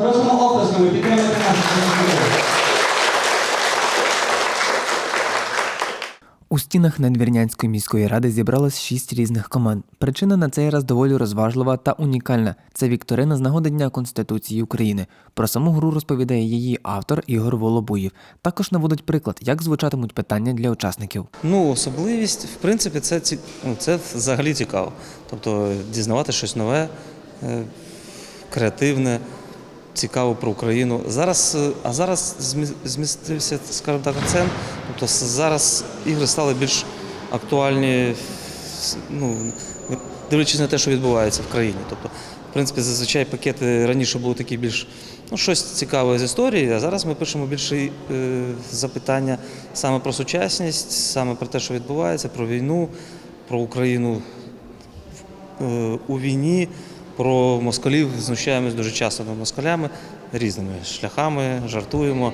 Просимо оплесками підтримати наших спортсменів. У стінах Надвірнянської міської ради зібралось шість різних команд. Причина на цей раз доволі розважлива та унікальна. Це вікторина з нагоди Дня Конституції України. Про саму гру розповідає її автор Ігор Волобуєв. Також наводить приклад, як звучатимуть питання для учасників. Ну, особливість, в принципі, це, ці- ну, це взагалі цікаво. Тобто дізнавати щось нове, е, креативне, цікаво про Україну. Зараз, е, а зараз змі- змістився, скажімо так, акцент. Тобто зараз ігри стали більш актуальні, ну, дивлячись на те, що відбувається в країні. Тобто, в принципі, зазвичай пакети раніше були такі більш ну, щось цікаве з історії, а зараз ми пишемо більше е, запитання саме про сучасність, саме про те, що відбувається, про війну, про Україну е, у війні, про москалів знущаємось дуже часто над москалями різними шляхами, жартуємо,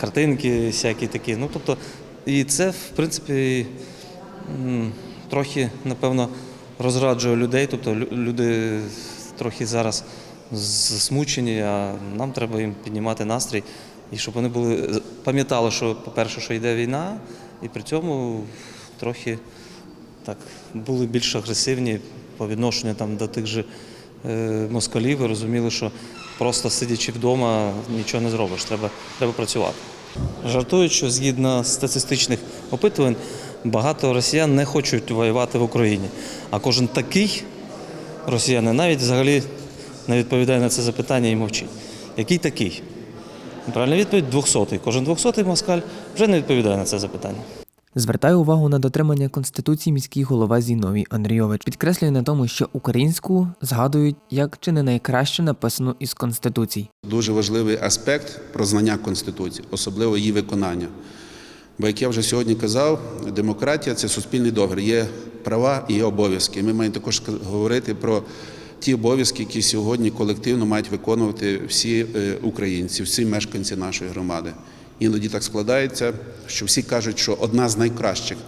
картинки всякі такі. Ну, тобто, і це, в принципі, трохи, напевно, розраджує людей. Тобто люди трохи зараз засмучені, а нам треба їм піднімати настрій. І щоб вони були пам'ятали, що, по-перше, що йде війна, і при цьому трохи так були більш агресивні по відношенню там до тих же москалів і розуміли, що просто сидячи вдома нічого не зробиш, треба, треба працювати. Жартують, що згідно статистичних опитувань, багато росіян не хочуть воювати в Україні. А кожен такий росіянин навіть взагалі не відповідає на це запитання і мовчить. Який такий? Правильна відповідь 200-й. Кожен 200-й москаль вже не відповідає на це запитання. Звертає увагу на дотримання конституції міський голова Зіновій Андрійович. Підкреслює на тому, що українську згадують як чи не найкраще написану із конституцій. Дуже важливий аспект про знання Конституції, особливо її виконання. Бо, як я вже сьогодні казав, демократія це суспільний договір, є права і є обов'язки. Ми маємо також говорити про ті обов'язки, які сьогодні колективно мають виконувати всі е, українці, всі мешканці нашої громади. Іноді так складається, що всі кажуть, що одна з найкращих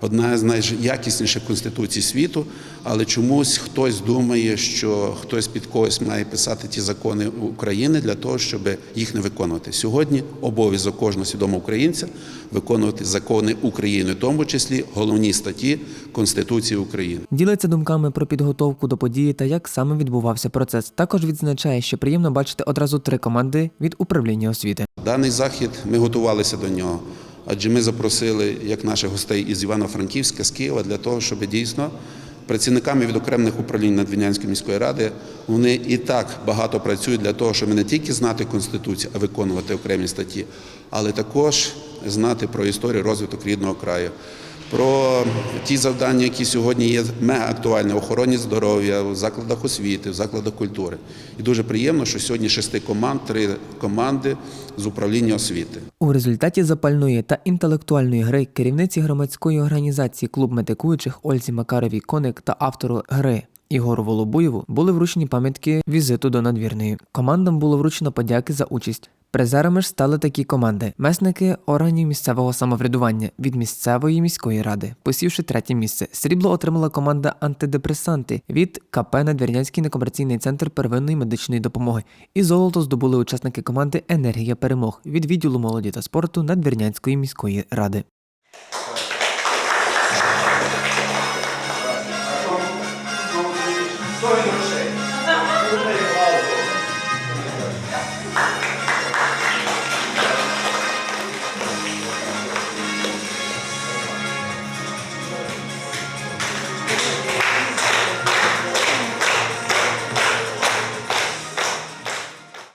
одна з найякісніших конституцій світу, але чомусь хтось думає, що хтось під когось має писати ті закони України для того, щоб їх не виконувати. Сьогодні обов'язок кожного свідомого українця виконувати закони України, в тому числі головні статті Конституції України. Ділиться думками про підготовку до події та як саме відбувався процес. Також відзначає, що приємно бачити одразу три команди від управління освіти. Даний захід ми готувалися до нього, адже ми запросили як наших гостей із Івано-Франківська, з Києва для того, щоб дійсно працівниками від окремих управлінь Надвінянської міської ради вони і так багато працюють для того, щоб не тільки знати конституцію, а виконувати окремі статті, але також знати про історію розвиток рідного краю. Про ті завдання, які сьогодні є мега актуальні в охороні здоров'я, в закладах освіти, в закладах культури. І дуже приємно, що сьогодні шести команд, три команди з управління освіти. У результаті запальної та інтелектуальної гри керівниці громадської організації клуб метикуючих Ользі Макаровій Коник та автору гри. Ігору Волобуєву були вручені пам'ятки візиту до надвірної. Командам було вручено подяки за участь. Призерами ж стали такі команди: месники органів місцевого самоврядування від місцевої міської ради, посівши третє місце. Срібло отримала команда антидепресанти від КП Надвірнянський некомерційний центр первинної медичної допомоги. І золото здобули учасники команди Енергія перемог від відділу молоді та спорту Надвірнянської міської ради.